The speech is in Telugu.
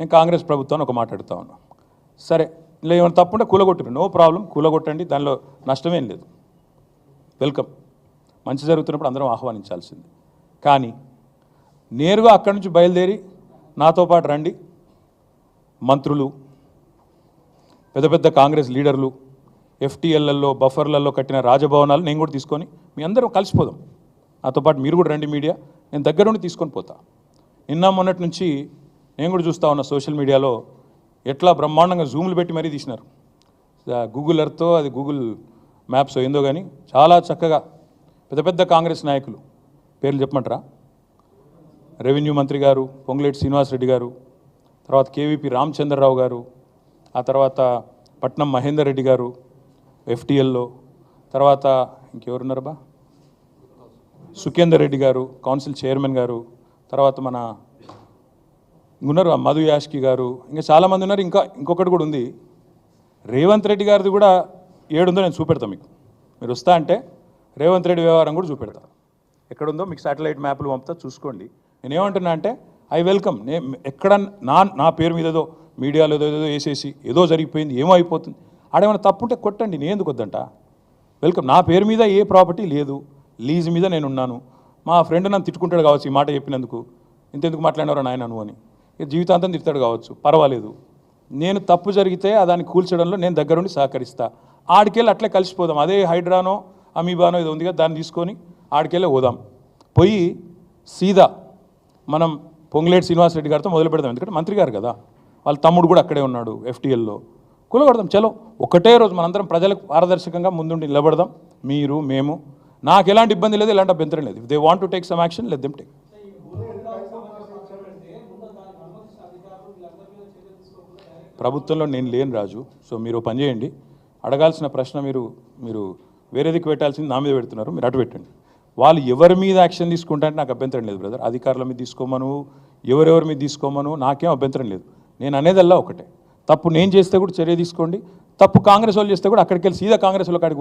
నేను కాంగ్రెస్ ప్రభుత్వాన్ని ఒక మాట ఉన్నాను సరే ఇలా ఏమైనా తప్పుంటే కూలగొట్టరు నో ప్రాబ్లం కూలగొట్టండి. దానిలో నష్టమేం లేదు. వెల్కమ్. మంచి జరుగుతున్నప్పుడు అందరం ఆహ్వానించాల్సింది. కానీ నేరుగా అక్కడి నుంచి బయలుదేరి నాతో పాటు రండి. మంత్రులు పెద్ద పెద్ద కాంగ్రెస్ లీడర్లు ఎఫ్టీఎల్లలో బఫర్లలో కట్టిన రాజభవనాలు నేను కూడా తీసుకొని మీ అందరం కలిసిపోదాం. నాతో పాటు మీరు కూడా రండి మీడియా. నేను దగ్గరుండి తీసుకొని పోతా. నిన్న మొన్నటి నుంచి నేను కూడా చూస్తా ఉన్నా సోషల్ మీడియాలో ఎట్లా బ్రహ్మాండంగా జూములు పెట్టి మరీ తీసినారు. గూగుల్ ఎర్త్తో అది గూగుల్ మ్యాప్స్ ఏందో కానీ చాలా చక్కగా పెద్ద పెద్ద కాంగ్రెస్ నాయకులు పేర్లు చెప్పమంటారా? రెవెన్యూ మంత్రి గారు పొంగులేటి శ్రీనివాసరెడ్డి గారు తర్వాత కేవీపీ రామచంద్రరావు గారు ఆ తర్వాత పట్నం మహేందర్ రెడ్డి గారు ఎఫ్టీఎల్లో తర్వాత ఇంకెవరున్నారు బా సుఖేందర్ రెడ్డి గారు కౌన్సిల్ చైర్మన్ గారు తర్వాత మన ఉన్నారు. ఆ మధు యాష్కి గారు. ఇంకా చాలామంది ఉన్నారు. ఇంకా ఇంకొకటి కూడా ఉంది. రేవంత్ రెడ్డి గారిది కూడా ఏడుందో నేను చూపెడతాను మీకు. మీరు వస్తా అంటే రేవంత్ రెడ్డి వ్యవహారం కూడా చూపెడతా. ఎక్కడుందో మీకు శాటిలైట్ మ్యాప్లు పంపుతా చూసుకోండి. నేను ఏమంటున్నా అంటే ఐ వెల్కమ్. నే ఎక్కడ నా నా పేరు మీద ఏదో మీడియాలో ఏదో ఏదో వేసేసి ఏదో జరిగిపోయింది ఏమో అయిపోతుంది. ఆడేమైనా తప్పుంటే కొట్టండి. నేను ఎందుకు వద్దంట? వెల్కమ్. నా పేరు మీద ఏ ప్రాపర్టీ లేదు. లీజ్ మీద నేను ఉన్నాను మా ఫ్రెండ్ నన్ను తిట్టుకుంటాడు కావచ్చు ఈ మాట చెప్పినందుకు. ఇంతెందుకు మాట్లాడినారు నాయన నువ్వు అని. జీవితాంతం తిడతాడు కావచ్చు. పర్వాలేదు. నేను తప్పు జరిగితే దాన్ని కూల్చడంలో నేను దగ్గరుండి సహకరిస్తా. ఆడికెళ్ళి అట్లే కలిసిపోదాం. అదే హైడ్రానో అమీబానో ఇది ఉందిగా దాన్ని తీసుకొని ఆడికెళ్ళి పోదాం. పోయి సీదా మనం పొంగులేటి శ్రీనివాసరెడ్డి గారితో మొదలు పెడదాం. ఎందుకంటే మంత్రి గారు కదా. వాళ్ళ తమ్ముడు కూడా అక్కడే ఉన్నాడు ఎఫ్టీఎల్లో. కూలగొడదాం. చలో ఒకటే రోజు మనందరం ప్రజలకు పారదర్శకంగా ముందుండి నిలబడదాం. మీరు మేము. నాకు ఎలాంటి ఇబ్బంది లేదు ఎలాంటి అభ్యంతరం లేదు. They want to take some action let them take ప్రభుత్వంలో నేను లేను రాజు సో మీరు పని చేయండి. అడగాల్సిన ప్రశ్న మీరు మీరు వేరేదికి పెట్టాల్సింది నా మీద పెడుతున్నారు మీరు అటు పెట్టండి. వాళ్ళు ఎవరి మీద యాక్షన్ తీసుకుంటారంటే నాకు అభ్యంతరం లేదు బ్రదర్. అధికారుల మీద తీసుకోమను ఎవరెవరి మీద తీసుకోమను నాకేం అభ్యంతరం లేదు. నేను అనేదల్లా ఒకటే. తప్పు నేను చేస్తే కూడా చర్య తీసుకోండి. తప్పు కాంగ్రెస్ వాళ్ళు చేస్తే కూడా అక్కడికి వెళ్ళి సీదా కాంగ్రెస్ వాళ్ళకి అడిగి